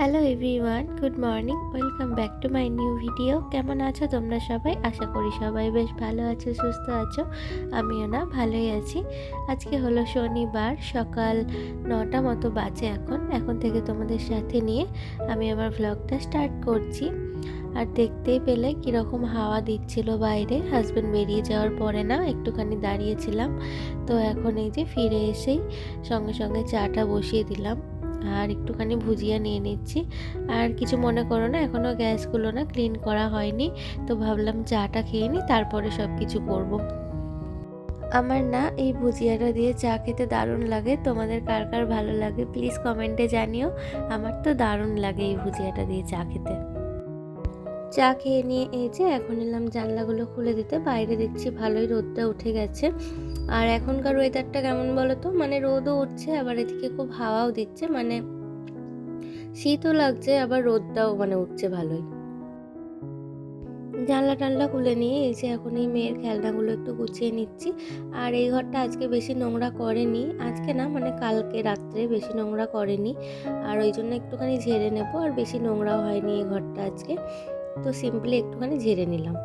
Hello everyone good morning welcome back to my new video কেমন আছো তোমরা সবাই? আশা করি সবাই বেশ ভালো আছো, সুস্থ আছো। আমিও না, ভালোই আছি। আজকে হলো শনিবার, সকাল নটা মতো বাজে এখন। এখন থেকে তোমাদের সাথে নিয়ে আমি আমার ভ্লগটা স্টার্ট করছি। আর দেখতেই পেলে কীরকম হাওয়া দিচ্ছিল বাইরে। হাজব্যান্ড বেরিয়ে যাওয়ার পরে না, একটুখানি দাঁড়িয়েছিলাম। তো এখন এই যে ফিরে এসেই সঙ্গে সঙ্গে চাটা বসিয়ে দিলাম। আর একটুখানি ভুজিয়া নিয়ে নিচ্ছি। আর কিছু মনে করো না এখনও গ্যাসগুলো না ক্লিন করা হয়নি, তো ভাবলাম চাটা খেয়ে নিই, তারপরে সব কিছু করব। আমার না এই ভুজিয়াটা দিয়ে চা খেতে দারুণ লাগে, তোমাদের কার কার ভালো লাগে প্লিজ কমেন্টে জানিও, আমার তো দারুণ লাগে এই ভুজিয়াটা দিয়ে চা খেতে। চা খেয়ে নিয়ে এই যে এখন এলাম জানলাগুলো খুলে দিতে, বাইরে দেখছি ভালোই রোদটা উঠে গেছে। আর এখনকার ওয়েদারটা কেমন বলো তো মানে রোদও উঠছে, আবার এদিকে খুব হাওয়াও দিচ্ছে মানে শীতও লাগছে, আবার রোদটাও মানে উঠছে ভালোই। জানলা টানলা খুলে নিয়ে এই যে এখন এই মেয়ের খেলনাগুলো একটু গুছিয়ে নিচ্ছি। আর এই ঘরটা আজকে বেশি নোংরা করেনি, আজকে না মানে কালকে রাত্রে বেশি নোংরা করেনি। আর ওই জন্য একটুখানি ঝেড়ে নেব, আর বেশি নোংরাও হয়নি এই ঘরটা আজকে। তো সিম্পলি একটুখানি ঝেড়ে নিলাম।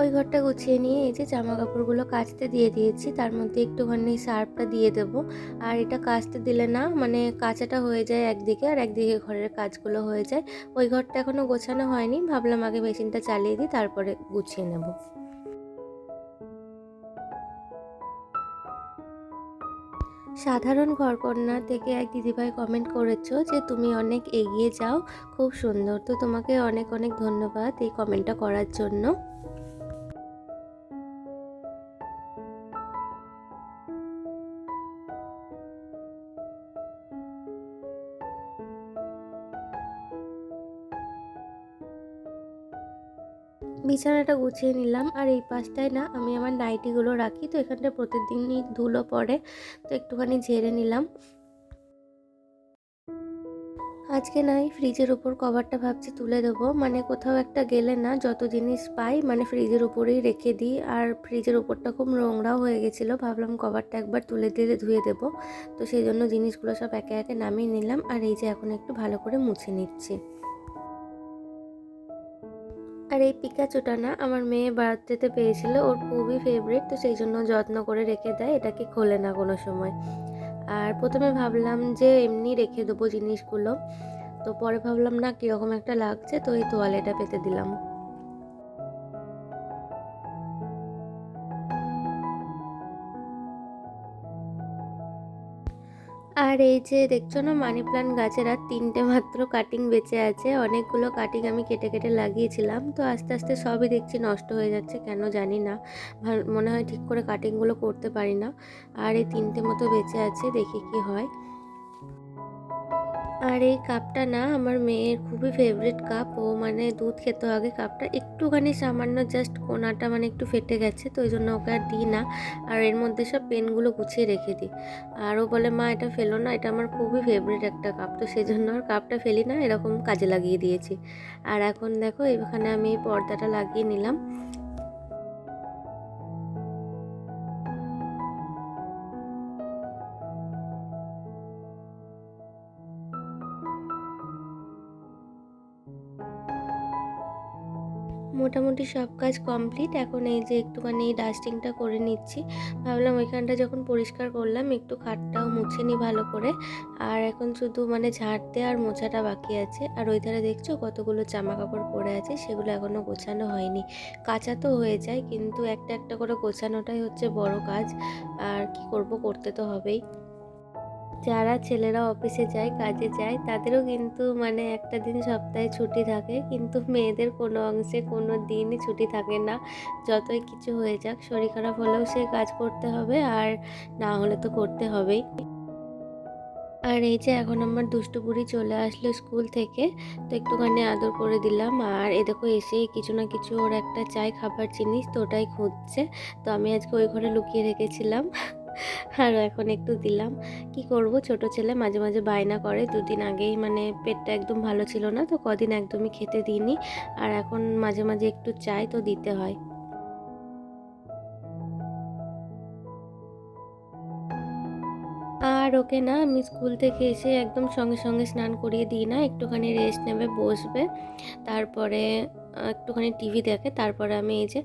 ওই ঘরটা গুছিয়ে নিয়ে এই যে জামা কাপড়গুলো কাচতে দিয়ে দিয়েছি, তার মধ্যে একটুখানি সার্ফটা দিয়ে দেবো। আর এটা কাচতে দিলে না মানে কাঁচাটা হয়ে যায় একদিকে আর একদিকে ঘরের কাজগুলো হয়ে যায়। ওই ঘরটা এখনও গোছানো হয়নি, ভাবলাম আগে মেশিনটা চালিয়ে দিই, তারপরে গুছিয়ে নেব। সাধারণ ঘরকন্যা থেকে এক দিদিভাই কমেন্ট করেছ যে, তুমি অনেক এগিয়ে যাও, খুব সুন্দর। তো তোমাকে অনেক অনেক ধন্যবাদ এই কমেন্টটা করার জন্য। বিছানাটা গুছিয়ে নিলাম আর এই পাশটায় না আমি আমার নাইটিগুলো রাখি, তো এখানটা প্রতিদিনই ধুলো পড়ে, তো একটুখানি ঝেড়ে নিলাম। আজকে নাই ফ্রিজের উপর কভারটা ভাবছি তুলে দেবো মানে কোথাও একটা গেলে না যত জিনিস পাই মানে ফ্রিজের উপরেই রেখে দিই, আর ফ্রিজের উপরটা খুব নোংরাও হয়ে গেছিল, ভাবলাম কভারটা একবার তুলে দিয়ে ধুয়ে দেবো, তো সেই জন্য জিনিসগুলো সব একে একে নামিয়ে নিলাম, আর এই যে এখন একটু ভালো করে মুছে নিচ্ছি। আর এই পিকাচুটা না আমার মেয়ে বার্থডেতে পেয়েছিল, ওর খুবই ফেভারিট তো সেই জন্য যত্ন করে রেখে দেয়, এটাকে খোলে না কোনো সময়। আর প্রথমে ভাবলাম যে এমনি রেখে দেবো জিনিসগুলো, তো পরে ভাবলাম না কীরকম একটা লাগছে, তো এই তোয়ালেটা পেতে দিলাম। আর এই যে দেখছ না, মানি প্লান্ট গাছের আর তিনটে মাত্র কাটিং বেঁচে আছে। অনেকগুলো কাটিং আমি কেটে কেটে লাগিয়েছিলাম। তো আস্তে আস্তে সবই দেখছি নষ্ট হয়ে যাচ্ছে, কেন জানি না। মনে হয় ঠিক করে কাটিংগুলো করতে পারি না। আর এই তিনটে মতো বেঁচে আছে, দেখি কি হয়। আর এই কাপটা না আমার মেয়ের খুবই ফেভারিট কাপ। ও মানে দুধ খেতে আগে কাপটা। একটুখানি সামান্য জাস্ট কোনাটা মানে একটু ফেটে গেছে, তো ওই জন্য ওকে আর দিই না। আর এর মধ্যে সব পেনগুলো গুছিয়ে রেখে দিই। আর ও বলে, মা, এটা ফেলো না, এটা আমার খুবই ফেভারিট একটা কাপ। তো সেই জন্য আর কাপটা ফেলি না, এরকম কাজে লাগিয়ে দিয়েছি। আর এখন দেখো এখানে আমি পর্দাটা লাগিয়ে নিলাম। মোটামুটি সব কাজ কমপ্লিট। এখন এই যে একটুখানি এই ডাস্টিংটা করে নিচ্ছি। ভাবলাম ওইখানটা যখন পরিষ্কার করলাম, একটু খাটটাও মুছে নিই ভালো করে। আর এখন শুধু মানে ঝাড়তে আর মোছাটা বাকি আছে। আর ওই ধারে দেখছ কতগুলো জামা কাপড় পরে আছে? সেগুলো এখনও গোছানো হয়নি। কাঁচা তো হয়ে যায়, কিন্তু একটা একটা করে গোছানোটাই হচ্ছে বড় কাজ। আর কি করব, করতে তো হবেই। যারা ছেলেরা অফিসে যায়, কাজে যায়, তাদেরও কিন্তু মানে একটা দিন সপ্তাহে ছুটি থাকে। কিন্তু মেয়েদের কোনো অংশে কোনো দিনই ছুটি থাকে না। যতই কিছু হয়ে যাক, শরীর খারাপ হলেও সে কাজ করতে হবে আর না হলে তো করতে হবেই। আর এই যে এখন আমার দুষ্টু বুড়ি চলে আসলো স্কুল থেকে, তো একটুখানি আদর করে দিলাম। আর এ দেখো এসে কিছু না কিছু ওর একটা চাই, খাবার জিনিস, তো ওটাই খুঁজছে। তো আমি আজকে ওই ঘরে লুকিয়ে রেখেছিলাম। আর এখন একটু দিলাম। কি করব? ছোট ছেলে মাঝে মাঝে বায়না করে। দুদিন আগেই মানে পেটটা একদম ভালো ছিল না, তো কদিন একদমই খেতে দিইনি। আর এখন মাঝে মাঝে একটু চাই, তো দিতে হয়। আর ওকে না আমি স্কুল থেকে এসে একদম সঙ্গে সঙ্গে স্নান করিয়ে দিই না, একটুখানি রেস্ট নেবে, বসবে। তারপরে একটুখানি টিভি দেখে, তারপরে আমি এই যে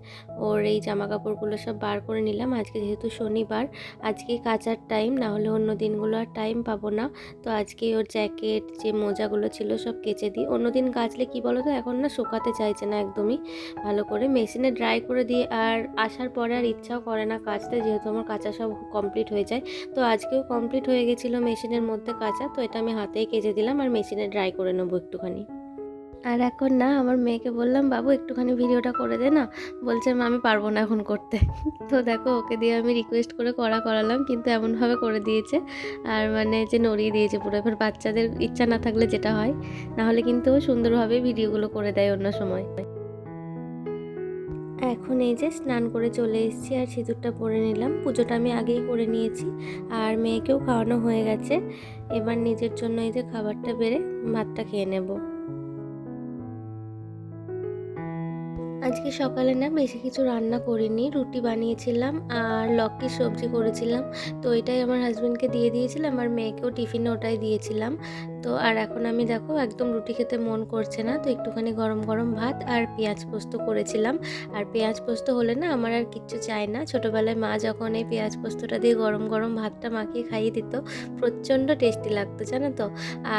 ওর এই জামা কাপড়গুলো সব বার করে নিলাম। আজকে যেহেতু শনিবার আজকে কাচার টাইম না হলে অন্য দিনগুলো আর টাইম পাবো না। তো আজকে ওর জ্যাকেট যে মোজাগুলো ছিল সব কেচে দিই। অন্য দিন কাচলে কি বলো তো এখন না শুকাতে চাইছে না একদমই। ভালো করে মেশিনে ড্রাই করে দিয়ে আর আসার পরে আর ইচ্ছাও করে না কাচতে, যেহেতু আমার কাঁচা সব কমপ্লিট হয়ে যায়। তো আজকেও কমপ্লিট হয়ে গেছিল মেশিনের মধ্যে কাচা, তো এটা আমি হাতেই কেচে দিলাম আর মেশিনে ড্রাই করে নেব একটুখানি। আর এখন না আমার মেয়েকে বললাম, বাবু, একটুখানি ভিডিওটা করে দে না। বলছে, মা, আমি পারব না এখন করতে। তো দেখো, ওকে দিয়ে আমি রিকোয়েস্ট করে করা করালাম, কিন্তু এমনভাবে করে দিয়েছে। আর মানে যে নড়িয়ে দিয়েছে পুরো, এবার বাচ্চাদের ইচ্ছা না থাকলে যেটা হয় নাহলে কিন্তু সুন্দরভাবে ভিডিওগুলো করে দেয় অন্য সময়। এখন এই যে স্নান করে চলে এসেছি আর সিঁদুরটা পরে নিলাম। পুজোটা আমি আগেই করে নিয়েছি, আর মেয়েকেও খাওয়ানো হয়ে গেছে। এবার নিজের জন্য এই যে খাবারটা বেড়ে ভাতটা খেয়ে নেব। আজকে সকালে না বেশি কিছু রান্না করিনি, রুটি বানিয়েছিলাম আর লক্কির সবজি করেছিলাম। তো এটাই আমার হাজব্যান্ডকে দিয়ে দিয়েছিলাম আর মেয়েকেও টিফিনে ওটাই দিয়েছিলাম। তো আর এখন আমি দেখো একদম রুটি খেতে মন করছে না, তো একটুখানি গরম গরম ভাত আর পেঁয়াজ পোস্ত করেছিলাম। আর পেঁয়াজ পোস্ত হলে না আমার আর কিচ্ছু চাই না। ছোটোবেলায় মা যখন এই পেঁয়াজ পোস্তটা দিয়ে গরম গরম ভাতটা মাখিয়ে খাইয়ে দিত, প্রচণ্ড টেস্টি লাগতো, জানো তো।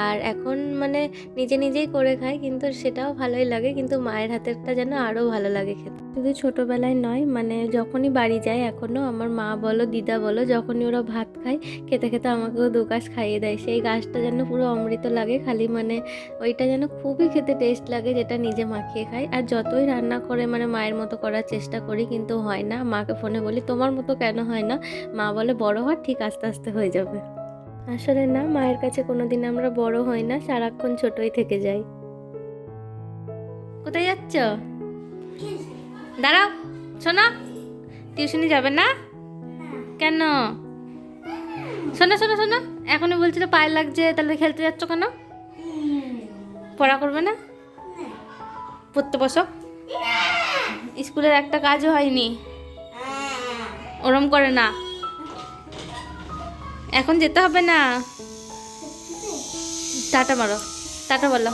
আর এখন মানে নিজে নিজেই করে খাই, কিন্তু সেটাও ভালোই লাগে, কিন্তু মায়ের হাতেরটা যেন আরও ভালো লাগে খেতে। শুধু ছোটোবেলায় নয় মানে যখনই বাড়ি যায় এখনও আমার মা বলো, দিদা বলো, যখনই ওরা ভাত খায়, খেতে খেতে আমাকেও দু গাছ খাইয়ে দেয়। সেই গাছটা যেন পুরো অমৃত লাগে খালি মানে ওইটা যেন খুবই খেতে টেস্ট লাগে যেটা নিজে মাখিয়ে খাই। আর যতই রান্না করে মানে মায়ের মতো করার চেষ্টা করি কিন্তু হয় না। মাকে ফোনে বলি, তোমার মতো কেন হয় না? মা বলে, বড় হওয়ার ঠিক আস্তে আস্তে হয়ে যাবে। আসলে না, মায়ের কাছে কোনোদিন আমরা বড় হই না, সারাক্ষণ ছোটই থেকে যাই। কোথায় যাচ্ছ? দাঁড়াও, শোনো। টিউশনি যাবে না? কেন? শোনো শোনো শোনো। এখনই বলছিল পায়ে লাগছে তাহলে খেলতে যাচ্ছ কেন? পড়া করবে না? পড়তে বসো। স্কুলের একটা কাজও হয়নি। ওরম করে না। এখন যেতে হবে না। টাটা মারো। টাটা বলো।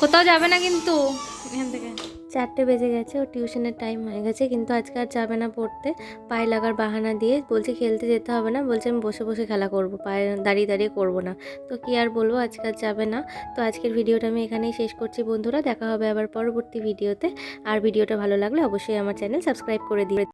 কোথাও যাবে না কিন্তু এখান থেকে। চারটে বেজে গেছে ও টিউশনের টাইম হয়ে গেছে, কিন্তু আজকে আর যাবে না পড়তে। পায়ে লাগার বাহানা দিয়ে বলছে খেলতে যেতে হবে না, বলছে আমি বসে বসে খেলা করব, পায়ে দাঁড়িয়ে দাঁড়িয়ে করব না। তো কি আর বলব, আজকে আর যাবে না। তো আজকের ভিডিওটা আমি এখানেই শেষ করছি বন্ধুরা, দেখা হবে আবার পরবর্তী ভিডিওতে। আর ভিডিওটা ভালো লাগলে অবশ্যই আমার চ্যানেল সাবস্ক্রাইব করে দিয়ে